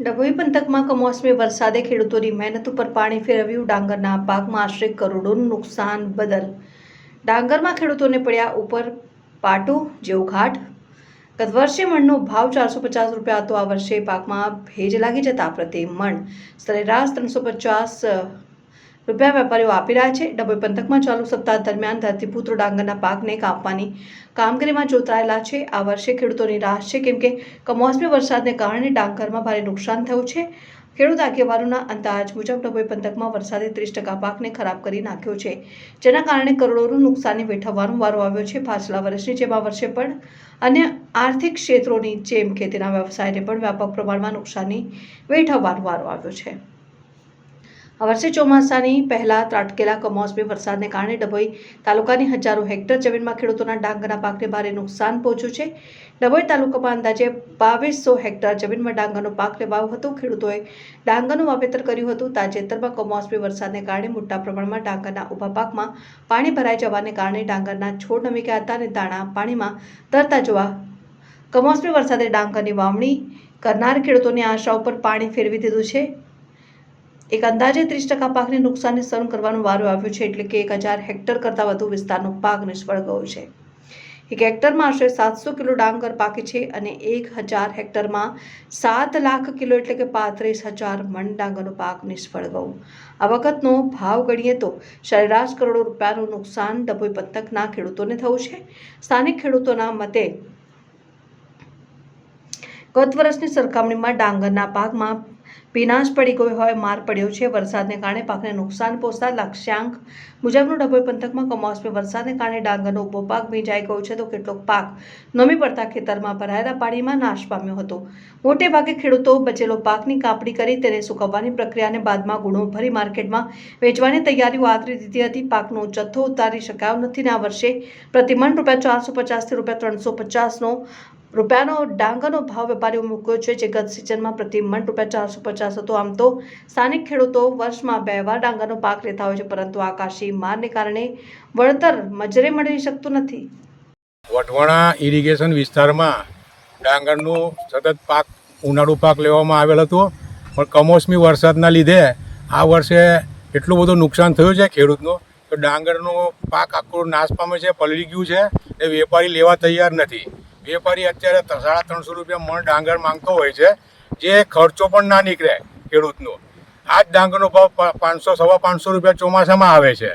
ડભોઈ પંથકમાં કમોસમી વરસાદે ખેડૂતોની મહેનત ઉપર પાણી ફેરવ્યું. ડાંગરના પાકમાં આશરે કરોડોનું નુકસાન બદલ ડાંગરમાં ખેડૂતોને પડ્યા ઉપર પાટો, જેવું ઘાટ. ગત વર્ષે મણનો ભાવ ચારસો પચાસ રૂપિયા હતો. આ વર્ષે પાકમાં ભેજ લાગી જતા પ્રતિ મણ સરેરાશ ત્રણસો પચાસ રૂપિયા વેપારીઓ આપી રહ્યા છે. ડભોઈ પંથકમાં ચાલુ સપ્તાહ દરમિયાન ધરતીપુત્રો ડાંગરના પાકને કાપવાની કામગીરીમાં જોતરાયેલા છે. આ વર્ષે ખેડૂતોની રાહ છે. કેમ કે કમોસમી વરસાદને કારણે ડાંગરમાં ભારે નુકસાન થયું છે. ખેડૂત આગેવાનોના અંદાજ મુજબ ડભોઈ પંથકમાં વરસાદે ત્રીસ ટકા પાકને ખરાબ કરી નાખ્યો છે. જેના કારણે કરોડોનું નુકસાની વેઠવવાનો વારો આવ્યો છે પાછલા વર્ષની જેમ. આ વર્ષે પણ અન્ય આર્થિક ક્ષેત્રોની જેમ ખેતીના વ્યવસાયને પણ વ્યાપક પ્રમાણમાં નુકસાની વેઠવવાનો વારો આવ્યો છે. આ વર્ષે ચોમાસાની પહેલા ત્રાટકેલા કમોસમી વરસાદને કારણે ડભોઈ તાલુકાની હજારો હેક્ટર જમીનમાં ખેડૂતોના ડાંગરના પાકને ભારે નુકસાન પહોંચ્યું છે. ડભોઈ તાલુકામાં અંદાજે બાવીસો હેક્ટર જમીનમાં ડાંગરનો પાક લેવાયો હતો. ખેડૂતોએ ડાંગરનું વાવેતર કર્યું હતું. તાજેતરમાં કમોસમી વરસાદને કારણે મોટા પ્રમાણમાં ડાંગરના ઊભા પાકમાં પાણી ભરાઈ જવાને કારણે ડાંગરના છોડ નમી ગયા હતા અને દાણા પાણીમાં તરતા જોવા કમોસમી વરસાદે ડાંગરની વાવણી કરનાર ખેડૂતોની આશા ઉપર પાણી ફેરવી દીધું છે. એક અંદાજે ત્રીસ ટકા પાકને નુકસાનને સહન કરવાનો વારો આવ્યો છે, એટલે કે એક હજાર હેક્ટર કરતાં વધુ વિસ્તારનો પાક નિષ્ફળ ગયો છે. એક હેક્ટરમાં આશરે સાતસો કિલો ડાંગર પાકે છે અને એક હજાર હેક્ટરમાં સાત લાખ કિલો એટલે કે પાંત્રીસ હજાર મણ ડાંગરનો પાક નિષ્ફળ ગયો. આ વખતનો ભાવ ગણીએ તો સરેરાશ કરોડો રૂપિયાનું નુકસાન ડભોઈ પંથકના ખેડૂતોને થયું છે. સ્થાનિક ખેડૂતોના મતે ગત વર્ષની સરખામણીમાં ડાંગરના પાકમાં પીનાશ પડી ગયો હોય, માર પડ્યો છે, વરસાદને કારણે પાકને નુકસાન પહોંચતા લક્ષ્યાંક મુજબનું ડભોઈ પંથકમાં કમોસમી વરસાદને કારણે ડાંગરનો ઊભો પાક ભીંજાઈ ગયો છે તો કેટલોક પાક નમી પડતા ખેતરમાં ભરાયેલા પાણીમાં નાશ પામ્યો હતો. મોટે ભાગે ખેડૂતો બચેલો પાકની કાપણી કરી તેને સુકવવાની પ્રક્રિયાને બાદમાં ગુણો ભરી માર્કેટમાં વેચવાની તૈયારીઓ આદરી દીધી હતી. પાકનો જથ્થો ઉતારી શકાયો નથી ને આ વર્ષે પ્રતિમણ રૂપિયા ચારસો પચાસથી રૂપિયા ત્રણસો પચાસનો રૂપિયાનો ડાંગરનો ભાવ વેપારીઓ મૂક્યો છે જે ગત સિઝનમાં પ્રતિ મણ રૂપિયા ચારસો પચાસ હતો. આમ તો સ્થાનિક ખેડૂતો વર્ષમાં બે વાર ડાંગરનો પાક લેતા હોય છે, પરંતુ આકાશી મારને કારણે વળતર મજરે મળી શકતું નથી. વટવાણા ઇરિગેશન વિસ્તારમાં ડાંગરનું સતત પાક, ઉનાળુ પાક લેવામાં આવેલ હતો, પણ કમોસમી વરસાદના લીધે આ વર્ષે એટલું બધું નુકસાન થયું છે ખેડૂતનું, તો ડાંગરનો પાક આખો નાશ પામે છે, પલળી ગયું છે એ વેપારી લેવા તૈયાર નથી. વેપારી અત્યારે સાડા ત્રણસો રૂપિયા મણ ડાંગર માંગતો હોય છે, જે ખર્ચો પણ ના નીકળે ખેડૂતનો. આ જ ડાંગરનો ભાવ પાંચસો, સવા પાંચસો રૂપિયા ચોમાસામાં આવે છે.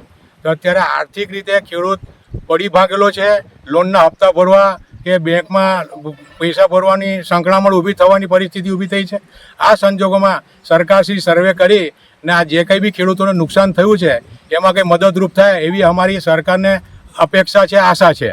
તો અત્યારે આર્થિક રીતે ખેડૂત પડી ભાગેલો છે, લોનના હપ્તા ભરવા કે બેંકમાં પૈસા ભરવાની સંકળામણ ઊભી થવાની પરિસ્થિતિ ઊભી થઈ છે. આ સંજોગોમાં સરકારશ્રી સર્વે કરી ને આ જે કંઈ બી ખેડૂતોને નુકસાન થયું છે, એમાં કંઈ મદદરૂપ થાય એવી અમારી સરકારને અપેક્ષા છે, આશા છે.